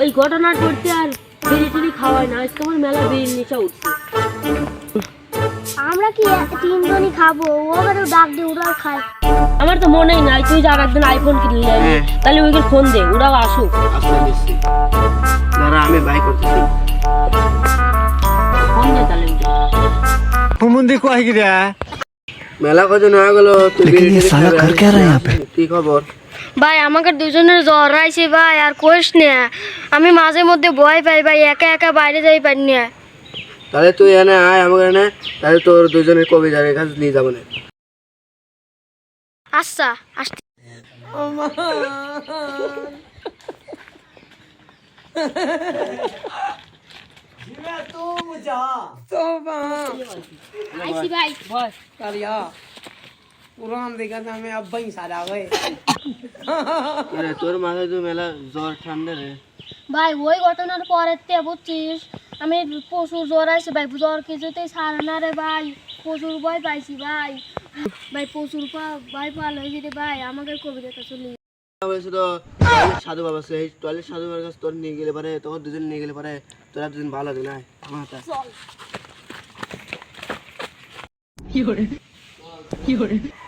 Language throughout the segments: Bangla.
ওই ঘটনার করতে আর বিড়ি টিড়ি খাওয়ায় না আজকে আমার মেলা বিড়ির নেশা উঠছে আমরা কি তিনজনই খাবো ও আবার ডাক দিয়ে ওরা খায় আমার তো মনেই নাই তুই যে আর একদিন আইফোন কিনলি হ্যাঁ। তাহলে ওইকে ফোন দে ওরাও আসুক আসলে দিচ্ছি দাঁড়া আমি বাই করতেছি ফোন দে তাহলে ওকে। হুমুন্দি কয় গিরা মেলা কজন হয়ে গেল তুই लेकिन ये বিড়ি টিড়ি साला খাবে कर क्या रहा है यहाँ पे? কি খবর ভাই আমাকে দুজনের জ্বর আইছে ভাই আর কোষ নে। আমি মাঝে মধ্যে ভয় পাই ভাই একা একা বাইরে যাই পারি না। তাহলে তুই এনে আয় আমাকে এনে তাহলে তোর দুজনের কবি যারে কাছে নিয়ে যাব না। আচ্ছা আসতে। আইছি ভাই আরে তোর মাথায় তো মেলা জ্বর ঠান্ডা রে ভাই ওই ঘটনার পরের তে বুঝছিস আমি প্রচুর জ্বর আছে ভাই জ্বর কিছুতেই ছাড়ে না রে ভাই প্রচুর ভয় পাইছি ভাই ভাই প্রচুর পা- ভয় পাল হয়েছে রে ভাই আমাকে কবিতা চলি বলেছে তো টয়লেট সাধু বাবা সেই টয়লেট সাধু বাবার কাছে তোর নিয়ে গেলে পারে তোর দুজন নিয়ে গেলে পারে তোরা দুজন ভালো হবে না আমার হাতে ভাই এটা তুই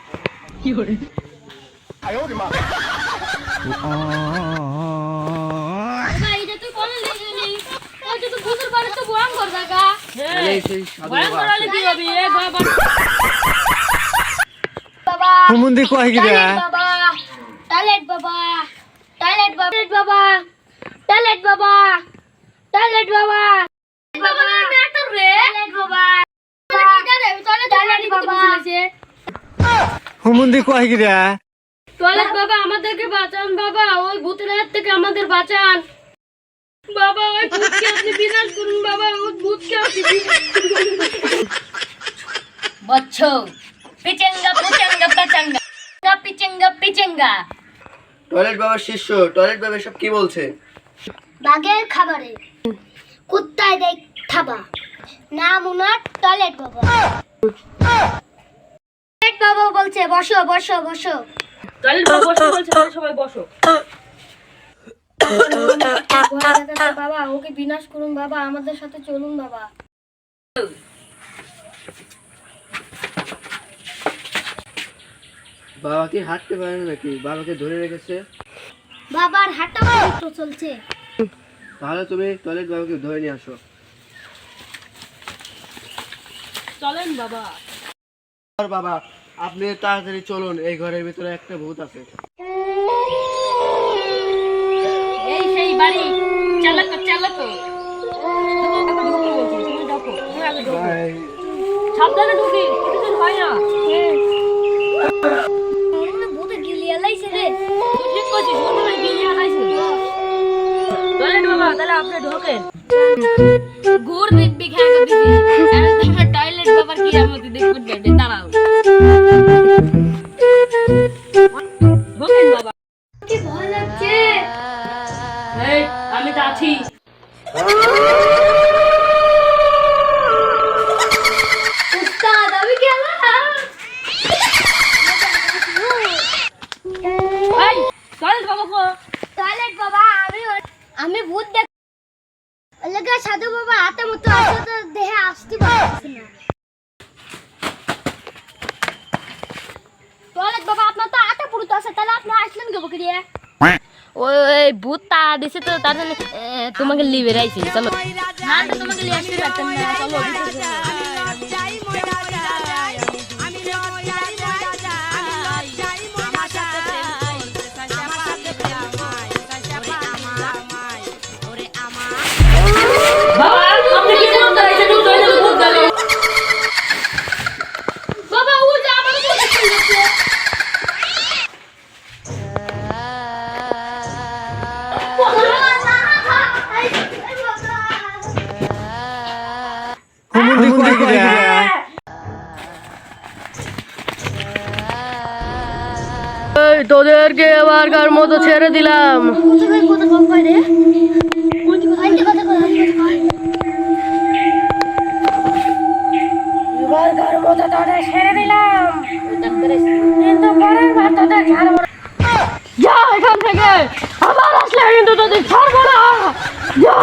তো বয়াম কর জায়গা তাহলে সেই সাধু ভয়ঙ্কর বাবা হলে কি এ বাবা হুমুন্দি কয় টয়লেট বাবা টয়লেট বাবা টয়লেট বাবা টয়লেট বাবা টয়লেট বাবা টয়লেট বাবা। রে। টয়লেট বাবা। টয়লেট বাবা। হুমুন্দি কয় গিরা? টয়লেট বাবা আমাদেরকে বাঁচান বাবা ওই ভূতের হাত থেকে আমাদের বাঁচান। বাবা ওই ভূতকে আপনি বিনাশ করুন বাবা ওই ভূতকে আপনি বিনাশ করুন। বচ্ছো পিচেঙ্গা পুচেঙ্গা পাচাঙ্গা পিচেঙ্গা পিচেঙ্গা টয়লেট বাবার শিষ্য টয়লেট বাবা সব কি বলছে? বাঘের খাবারে কুত্তায় দেয় থাবা। নাম উনার টয়লেট বাবা। বলছে বসো বসো বসো। টয়লেট বসো বলছে তাহলে সবাই বসো। বাবা ওকে বিনাশ করুন বাবা আমাদের সাথে চলুন বাবা। বাবা কি হাঁটতে পারে না নাকি? বাবাকে ধরে রেখেছে। বাবার হাঁটা চলছে। তাহলে তুমি টয়লেট বাবাকে ধরে নিয়ে আসো। চলেন বাবা। বাবা আপনি তাড়াতাড়ি চলুন এই ঘরের ভিতরে একটা ভূত আছে। এই সেই বাড়ি চালাকো চালাকো সাবধানে ঢুকি কিছু হয় না। ভূতে গিলিয়ে লাইছে রে ঠিক করছিস বিয়ে আনাইছে বাবা তাহলে আপনি ঢোকেন। ঘুর দেখবি খেয়ে একদম টয়লেট বাবার কি আমাদের দেখুন বেডে দাঁড়াও। আমি তো আছি উস্তাদ আমি গেলাম এই টয়লেট বাবা কো টয়লেট বাবা আমি আমি ভূত দেখ লাগা সাধু বাবা হাতে মতো আসলে তো দেহে আসতে পারছে না টয়লেট বাবা আপনার তো আটা পুরুত আছে তাহলে আপনি আসলেন কে বকরিয়ে ওই ভূত তা দিছে তো, তার জন্য তোমাকে লিবে রাইছি চলো না তোমাকে লিয়ে আসতে চলো। তোদেরকে আবার কার মতো ছেড়ে দিলাম? যা এখান থেকে! আবার আসলে কিন্তু তোদের ছাড়বো না! যা!